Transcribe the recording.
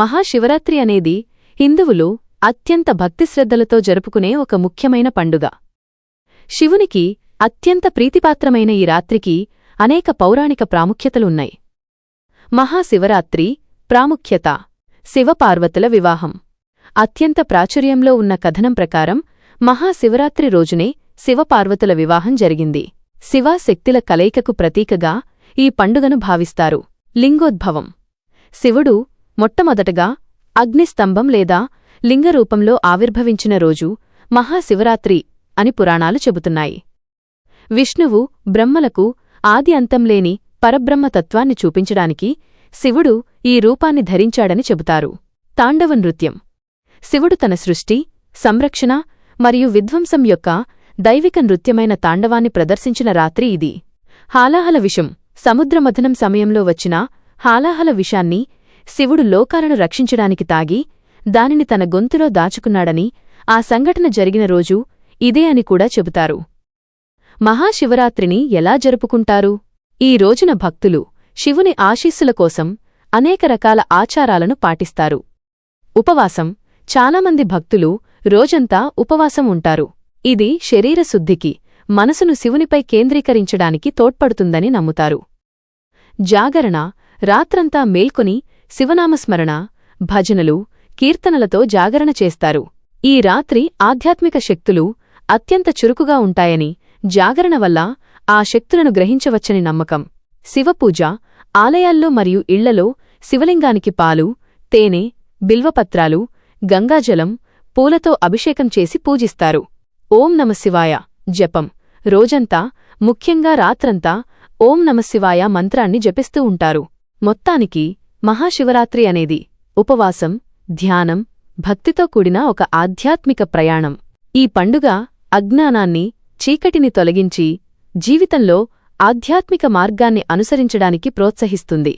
మహాశివరాత్రి అనేది హిందువులు అత్యంత భక్తిశ్రద్ధలతో జరుపుకునే ఒక ముఖ్యమైన పండుగ. శివునికి అత్యంత ప్రీతిపాత్రమైన ఈ రాత్రికి అనేక పౌరాణిక ప్రాముఖ్యతలున్నాయి. మహాశివరాత్రి ప్రాముఖ్యత శివపార్వతుల వివాహం. అత్యంత ప్రాచుర్యంలో ఉన్న కథనం ప్రకారం మహాశివరాత్రి రోజునే శివపార్వతుల వివాహం జరిగింది. శివాశక్తుల కలయికకు ప్రతీకగా ఈ పండుగను భావిస్తారు. లింగోద్భవం. శివుడు మొట్టమొదటగా అగ్నిస్తంభం లేదా లింగరూపంలో ఆవిర్భవించిన రోజు మహాశివరాత్రి అని పురాణాలు చెబుతున్నాయి. విష్ణువు బ్రహ్మలకు ఆది అంతంలేని పరబ్రహ్మతత్వాన్ని చూపించడానికి శివుడు ఈ రూపాన్ని ధరించాడని చెబుతారు. తాండవ నృత్యం. శివుడు తన సృష్టి సంరక్షణ మరియు విధ్వంసం యొక్క దైవిక నృత్యమైన తాండవాన్ని ప్రదర్శించిన రాత్రి ఇది. హాలాహల విషం సముద్రమథనం సమయంలో వచ్చిన హాలాహల విషాన్ని శివుడు లోకాలను రక్షించడానికి తాగి దానిని తన గొంతులో దాచుకున్నాడని ఆ సంఘటన జరిగిన రోజు ఇదే అని కూడా చెబుతారు. మహాశివరాత్రిని ఎలా జరుపుకుంటారు? ఈ రోజున భక్తులు శివుని ఆశీస్సుల కోసం అనేక రకాల ఆచారాలను పాటిస్తారు. ఉపవాసం చాలామంది భక్తులు రోజంతా ఉపవాసం ఉంటారు. ఇది శరీరశుద్ధికి మనసును శివునిపై కేంద్రీకరించడానికి తోడ్పడుతుందని నమ్ముతారు. జాగరణ రాత్రంతా మేల్కొని శివనామస్మరణ భజనలు కీర్తనలతో జాగరణ చేస్తారు. ఈ రాత్రి ఆధ్యాత్మిక శక్తులు అత్యంత చురుకుగా ఉంటాయని జాగరణ వల్ల ఆ శక్తులను గ్రహించవచ్చని నమ్మకం. శివపూజ ఆలయాల్లో మరియు ఇళ్ళలో శివలింగానికి పాలు తేనె బిల్వపత్రాలు గంగాజలం పూలతో అభిషేకం చేసి పూజిస్తారు. ఓం నమశివాయ జపం. రోజంతా ముఖ్యంగా రాత్రంతా ఓం నమశివాయ మంత్రాన్ని జపిస్తూ ఉంటారు. మొత్తానికి మహాశివరాత్రి అనేది ఉపవాసం ధ్యానం భక్తితో కూడిన ఒక ఆధ్యాత్మిక ప్రయాణం. ఈ పండుగ అజ్ఞానాన్ని చీకటిని తొలగించి జీవితంలో ఆధ్యాత్మిక మార్గాన్ని అనుసరించడానికి ప్రోత్సహిస్తుంది.